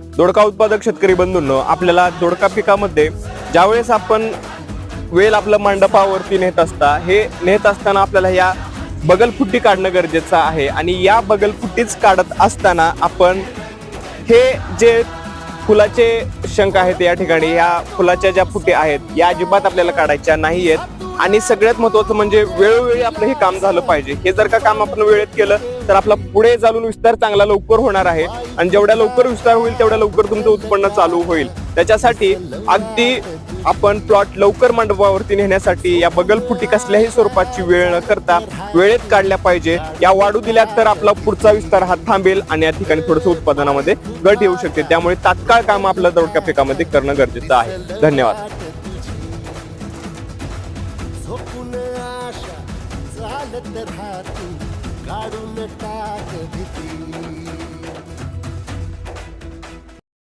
दोडका उत्पादक शेतकरी बंधूंनो आपल्याला दोडका पिकामध्ये ज्यावेळेस आपण वेल आपलं मंडपावरती नेत असता हे नेत असताना आपल्याला या बगलफुट्टी काढणं गरजेचं आहे. आणि या बगलफुट्टीच काढत असताना आपण हे जे फुलाचे शंख आहेत या ठिकाणी या फुलाच्या ज्या फुटे आहेत या अजिबात आपल्याला काढायच्या नाही आहेत आणि सगळ्यात महत्वाचं म्हणजे वेळोवेळी आपलं हे काम झालं पाहिजे. हे जर का काम आपण वेळेत केलं तर आपला पुढे चालून विस्तार चांगला लवकर होणार आहे. आणि जेवढ्या लवकर विस्तार होईल तेवढ्या लवकर तुमचं उत्पन्न चालू होईल. त्याच्यासाठी अगदी आपण प्लॉट लवकर मंडपावरती नेण्यासाठी या बगलफुटी कसल्याही स्वरूपाची वेळ न करता वेळेत काढल्या पाहिजे. या वाढू दिल्या तर आपला पुढचा विस्तार हा थांबेल आणि या ठिकाणी थोडंसं उत्पादनामध्ये घट येऊ शकते. त्यामुळे तात्काळ काम आपल्या दौडक्या पिकामध्ये करणं गरजेचं आहे. धन्यवाद. झोपून आशा चालत राहती काढून टाक भीती.